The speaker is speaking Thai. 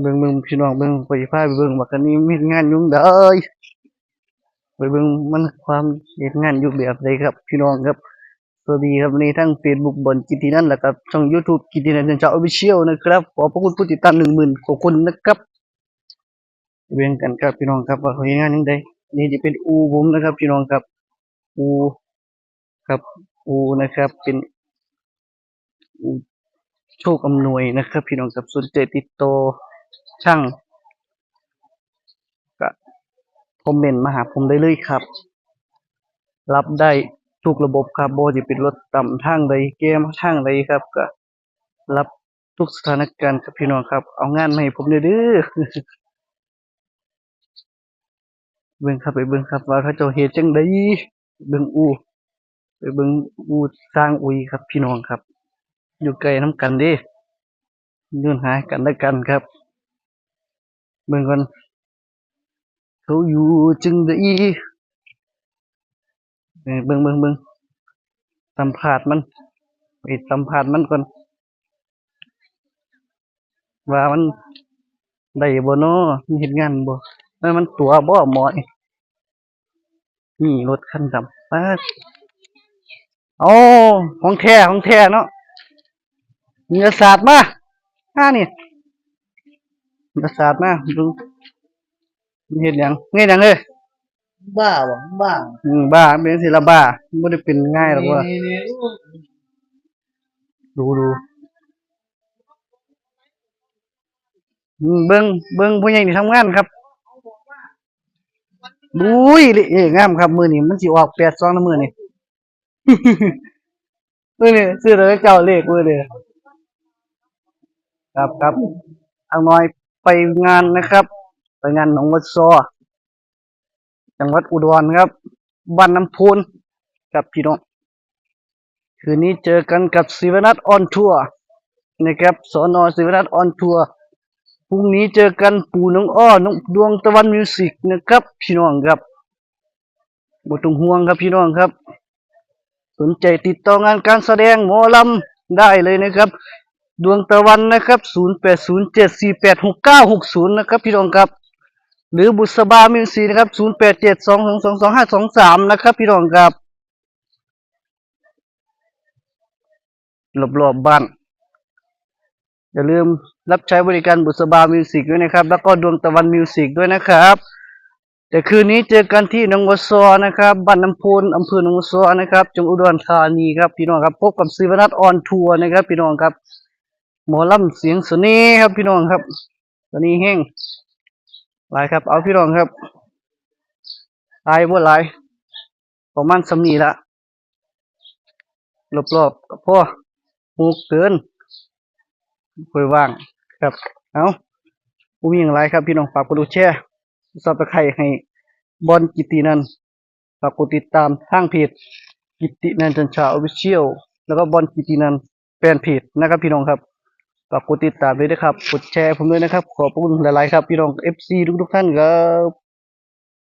เบิ่งเบิ่งพี่น้องเบิ่งไปพาไปเบิ่งว่ากันนี้มีงานยุ่งเด้อไปเบิ่งมันความเฮ็ดงานยู่งแบบใดครับ พี่น้องครับ สวัสดีครับวันทั้ง Facebook บนกิตินันท์และกับช่อง YouTube กิตินันท์ชาออฟฟิเชียลนะครับ ขอพระคุณผู้ติดตาม10,000กว่าคนนะครับเบิ่งกันครับพี่น้องครับว่าเขาเฮ็ดงานจังไดนี่จะเป็นอูผมนะครับ พี่น้องครับ อูครับ อูนะครับ เป็นอูโชคอำนวยนะครับ พี่น้องครับสนใจติดต่อ ช่างก็คอมเมนต์มาหาผมได้เลยครับ รับได้ทุกระบบครับบ่ว่าจะเป็นรถต่ำทางใดเกมทางใดครับก็รับทุกสถานการณ์ครับพี่น้องครับ เอางานมาให้ผมเด้อเด้อเบิ่งครับไปเบิ่งครับ ว่าเขาจ้าเฮ็ดจังไดเบิ่งอูไปเบิ่งอูสร้างอุยครับ พี่น้องครับ อยู่ไกลน้ำกันด้ยื่นหากันและกันครับ เบิ่งก่อนเขาอยู่จังไดเออเบิ่งเบิ่งเบิ่งสัมภาษณ์มันไปสัมภาษณ์มันก่อนว่ามันได้บ่เนาะมันเฮ็ดงานบ่เอ้ยมันตัวบ่หมอนี่นี่รถคันดำป๊าโอ้ของแท้ของแท้เนาะมีกระสาดมาอ่านี่ มีกระสาดมาดูมันเฮ็ดหยังเฮ็ดหยังเอ้ยบ้าหวังบ้าอืมบ้าเป็นศิลบ้าบ่ได้เป็นง่ายหรอกว่านี่นี่ดูดูอืมเบิ่งเบิ่งผู้ใหญ่นี่ทำงานครับบุ้ยเอ้งามครับ มื้อนี้มันสิออก82นะมื้อนี้มื้อนี้ซื้อแล้วเจ้าเลขมื้อนี้ครับครับทางน้อย ไปงานนะครับ ไปงานหนองวัดซอจังหวัดอุดรครับ บ้านน้ำพูนกับพี่น้อง คืนนี้เจอกันกับศิวนัทออนทัวร์นะครับสอนอศิวนัทออนทัวร์พรุ่งนี้เจอกันปู่น้องอ้อน้องดวงตะวันมิวสิกนะครับ พี่น้องครับบ่ต้องห่วงครับพี่น้องครับ สนใจติดต่องานการแสดงหมอลำได้เลยนะครับ ดวงตะวันนะครับ 0807486960 นะครับ พี่น้องครับ หรือบุษบามิวสิกนะครับ 0872222523 นะครับ พี่น้องครับรอบๆบบ้าน อย่าลืมรับใช้บริการบุษบามิวสิกด้วยนะครับ แล้วก็ดวงตะวันมิวสิกด้วยนะครับแต่คืนนี้เจอกันที่หนองวัวซอนะครับบ้านน้ำพูนอำเภอหนองวัวซอนะครับจังหวัดอุดรธานีครับพี่น้องครับพบกับศิวนัทออนทัวร์นะครับ พี่น้องครับ หมอลำเสียงสน่ห์ครับพี่น้องครับตอนนี้แห้งหลายครับ เอาพี่น้องครับลายบ่หลายประมาณสำนีละรอบๆกับพ่อหูเกินคุยว่างครับ เอาผู้มีอย่างไรครับ พี่น้องฝากกดดูแชร์ซับสไครต์ให้บอลกิตินันฝากกดติดตามทางเพจกิตินันจันชาออฟฟิเชียลแล้วก็บอลกิตินันแฟนเพจนะครับพี่น้องครับ ฝากกดติดตามด้วยนะครับ กดแชร์ผมด้วยนะครับ ขอบคุณหลายๆครับ พี่น้อง FC ทุกๆท่านครับ